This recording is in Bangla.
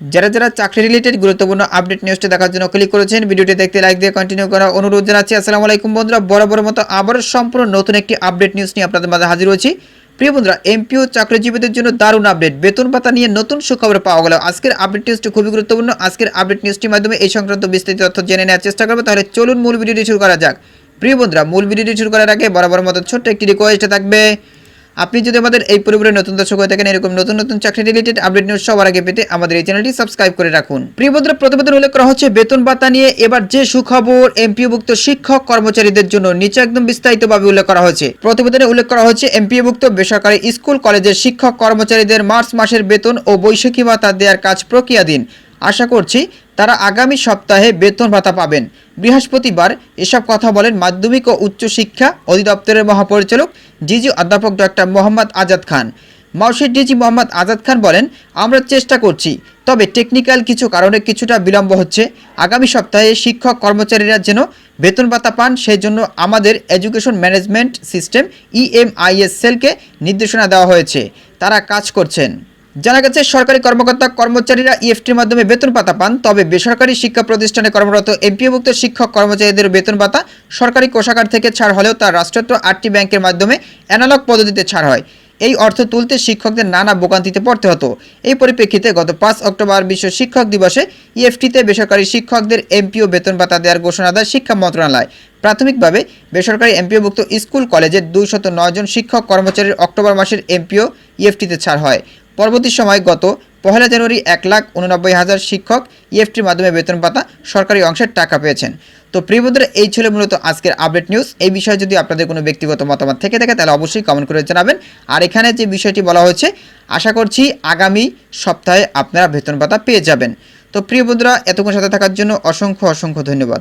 যারা যারা চাকরি রিলেটেড গুরুত্বপূর্ণ আপডেট নিউজটা দেখার জন্য ক্লিক করেছেন, ভিডিওটি দেখতে লাইক দিয়ে কন্টিনিউ করা অনুরোধ জানাচ্ছি। আসসালামু আলাইকুম বন্ধুরা বরাবর মতো আবারও সম্পূর্ণ নতুন একটি আপডেট নিউজ নিয়ে আপনাদের মাঝে হাজির হয়েছি। প্রিয় বন্ধুরা এমপিও চাকরিজীবীদের জন্য দারুণ আপডেট বেতন পাতা নিয়ে নতুন সুখবর পাওয়া গেল। আজকের আপডেট নিউজটি খুবই গুরুত্বপূর্ণ। আজকের আপডেট নিউজটির মাধ্যমে এই সংক্রান্ত বিস্তারিত তথ্য জেনে নেওয়ার চেষ্টা করব। তাহলে চলুন মূল ভিডিওটি শুরু করা যাক। প্রিয় বন্ধুরা, মূল ভিডিওটি শুরু করার আগে বরাবর মতো ছোট্ট একটি রিকোয়েস্ট থাকবে। আপনি যদি আমাদের এই পরিবারের নতুন দর্শক হয়ে থাকেন, এরকম নতুন নতুন চাকরি রিলেটেড আপডেট নিউজ সবার আগে পেতে আমাদের এই চ্যানেলটি সাবস্ক্রাইব করে রাখুন। প্রিয় বন্ধুরা, প্রতিবেদন উল্লেখ করা হচ্ছে, বেতন ভাতা নিয়ে এবার যে সুখবর এমপিওভুক্ত শিক্ষক কর্মচারীদের জন্য নিচে একদম বিস্তারিতভাবে উল্লেখ করা হয়েছে। প্রতিবেদনে উল্লেখ করা হচ্ছে, এমপিওভুক্ত বেসরকারি স্কুল, কলেজের শিক্ষক কর্মচারীদের মার্চ মাসের বেতন ও বৈশাখী ভাতা দেওয়ার কাজ প্রক্রিয়াধীন। আশা করছি তারা আগামী সপ্তাহে বেতন ভাতা পাবেন। বৃহস্পতিবার এসব কথা বলেন মাধ্যমিক ও উচ্চ শিক্ষা অধিদপ্তরের মহাপরিচালক জিজি অধ্যাপক ডক্টর মোহাম্মদ আজাদ খান। মাউসের ডিজি মোহাম্মদ আজাদ খান বলেন, আমরা চেষ্টা করছি, তবে টেকনিক্যাল কিছু কারণে কিছুটা বিলম্ব হচ্ছে। আগামী সপ্তাহে শিক্ষক কর্মচারীরা যেন বেতন ভাতা পান সেই জন্য আমাদের এডুকেশন ম্যানেজমেন্ট সিস্টেম ইএমআইএস সেলকে নির্দেশনা দেওয়া হয়েছে। তারা কাজ করছেন। জানা গেছে, সরকারি কর্মকর্তা কর্মচারীরা ইএফটির মাধ্যমে বেতন ভাতা পান, তবে বেসরকারি শিক্ষা প্রতিষ্ঠানে কর্মরত এমপিওভুক্ত শিক্ষক কর্মচারীদের বেতন ভাতা সরকারি কোষাগার থেকে ছাড় হলেও তা রাষ্ট্রায়ত্ত আটটি ব্যাংকের মাধ্যমে অ্যানালগ পদ্ধতিতে ছাড় হয়। এই অর্থ তুলতে শিক্ষকদের নানা ভোগান্তিতে পড়তে হতো। এই পরিপ্রেক্ষিতে গত পাঁচ অক্টোবর বিশ্ব শিক্ষক দিবসে ইএফটিতে বেসরকারি শিক্ষকদের এমপিও বেতন ভাতা দেওয়ার ঘোষণা দেয় শিক্ষা মন্ত্রণালয়। প্রাথমিকভাবে, বেসরকারি এমপিওভুক্ত স্কুল কলেজের দুইশত জন শিক্ষক কর্মচারীর অক্টোবর মাসের এমপিও ইএফটিতে ছাড় হয়। পরবর্তী সময় গত পহেলা জানুয়ারি এক লাখ উননব্বই হাজার শিক্ষক ইএফটির মাধ্যমে বেতন ভাতা সরকারি অংশের টাকা পেয়েছেন। তো প্রিয় বন্ধুরা, এই ছিল মূলত আজকের আপডেট নিউজ। এই বিষয়ে যদি আপনাদের কোনো ব্যক্তিগত মতামত থেকে থাকে, তাহলে অবশ্যই কমেন্ট করে জানাবেন। আর এখানে যে বিষয়টি বলা হয়েছে, আশা করছি আগামী সপ্তাহে আপনারা বেতন ভাতা পেয়ে যাবেন। তো প্রিয় বন্ধুরা, এতক্ষণ সাথে থাকার জন্য অসংখ্য অসংখ্য ধন্যবাদ।